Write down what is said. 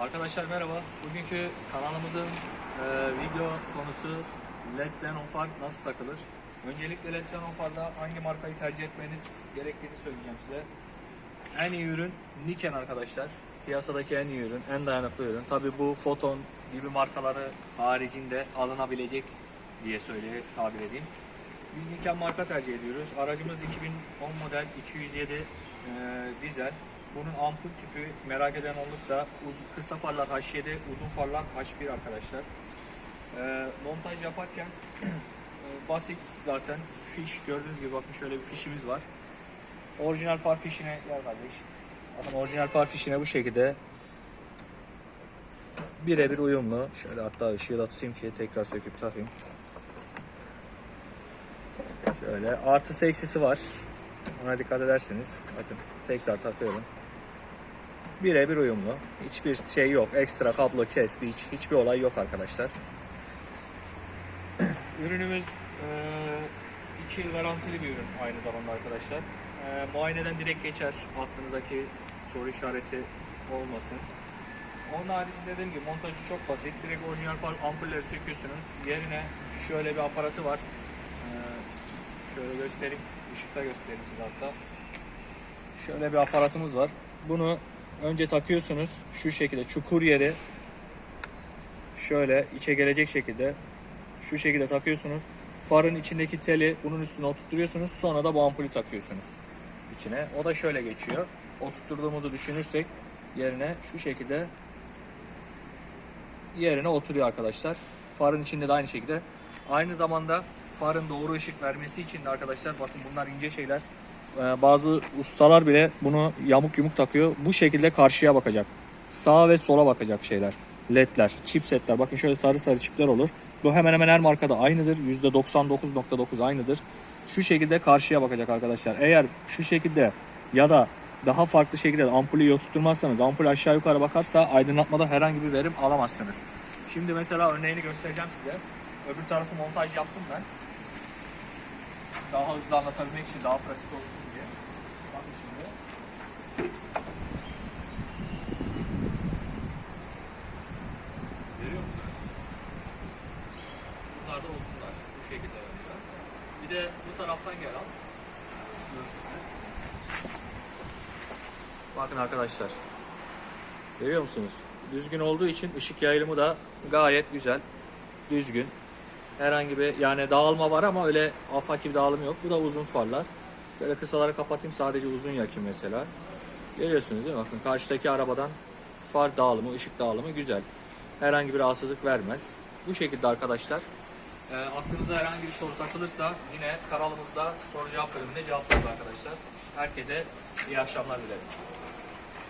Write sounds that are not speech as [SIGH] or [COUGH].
Arkadaşlar merhaba. Bugünkü kanalımızın e, video konusu LED Xenon far nasıl takılır? Öncelikle LED Xenon farda hangi markayı tercih etmeniz gerektiğini söyleyeceğim size. En iyi ürün Niken arkadaşlar. Piyasadaki en iyi ürün, en dayanıklı ürün. Tabi bu Photon gibi markaları haricinde alınabilecek diye söyleye tabir edeyim. Biz Niken marka tercih ediyoruz. Aracımız 2010 model 207 e, dizel. Bunun ampul tüpü merak eden olursa kısa farlar H7, uzun farlar H1 arkadaşlar. E, montaj yaparken [CLEARS THROAT] e, basit zaten. Fiş gördüğünüz gibi bakın şöyle bir fişimiz var. Orijinal far fişine gel kardeş. Bakın orijinal far fişine bu şekilde birebir uyumlu. Şöyle hatta ışığı da tutayım ki tekrar söküp takayım. Şöyle artısı eksisi var. Ona dikkat ederseniz. Bakın tekrar takıyorum. Birebir uyumlu. Hiçbir şey yok. Ekstra kablo kes, hiç, hiçbir olay yok arkadaşlar. [CLEARS THROAT] Ürünümüz 2 yıl garantili bir ürün aynı zamanda arkadaşlar. E, muayeneden direkt geçer. Aklınızdaki soru işareti olmasın. Onun haricinde dediğim gibi montajı çok basit. Direkt orijinal far ampulleri söküyorsunuz. Yerine şöyle bir aparatı var. Ee, şöyle göstereyim. Işıkta göstereyim size hatta. Şöyle bir aparatımız var. Bunu önce takıyorsunuz. Şu şekilde çukur yeri şöyle içe gelecek şekilde şu şekilde takıyorsunuz. Farın içindeki teli bunun üstüne oturtuyorsunuz. Sonra da bu ampulü takıyorsunuz içine. O da şöyle geçiyor. Oturtturduğumuzu düşünürsek yerine şu şekilde yerine oturuyor arkadaşlar. Farın içinde de aynı şekilde. Aynı zamanda farın doğru ışık vermesi için de arkadaşlar bakın bunlar ince şeyler. Ee, bazı ustalar bile bunu yamuk yumuk takıyor. Bu şekilde karşıya bakacak. Sağa ve sola bakacak şeyler. LED'ler, chipsetler. Bakın şöyle sarı sarı çipler olur. Bu hemen hemen her markada aynıdır. %99.9 aynıdır. Şu şekilde karşıya bakacak arkadaşlar. Eğer şu şekilde ya da daha farklı şekilde ampulü oturtmazsanız, ampul aşağı yukarı bakarsa aydınlatmada herhangi bir verim alamazsınız. Şimdi mesela örneğini göstereceğim size. Öbür tarafı montaj yaptım ben. Daha hızlı anlatabilmek için, daha pratik olsun diye. Bakın şimdi. Görüyor musunuz? Bunlar da uzunlar. Bu şekilde yanıyor. Bir de bu taraftan gel al. Bakın arkadaşlar. Görüyor musunuz? Düzgün olduğu için ışık yayılımı da gayet güzel. Düzgün. Herhangi bir yani dağılma var ama öyle afaki bir dağılım yok. Bu da uzun farlar. Şöyle kısaları kapatayım sadece uzun yakayım mesela. Görüyorsunuz değil mi? Bakın karşıdaki arabadan far dağılımı, ışık dağılımı güzel. Herhangi bir rahatsızlık vermez. Bu şekilde arkadaşlar. E, aklınıza herhangi bir soru takılırsa yine kanalımızda soru cevap bölümünde cevaplarız arkadaşlar. Herkese iyi akşamlar dilerim.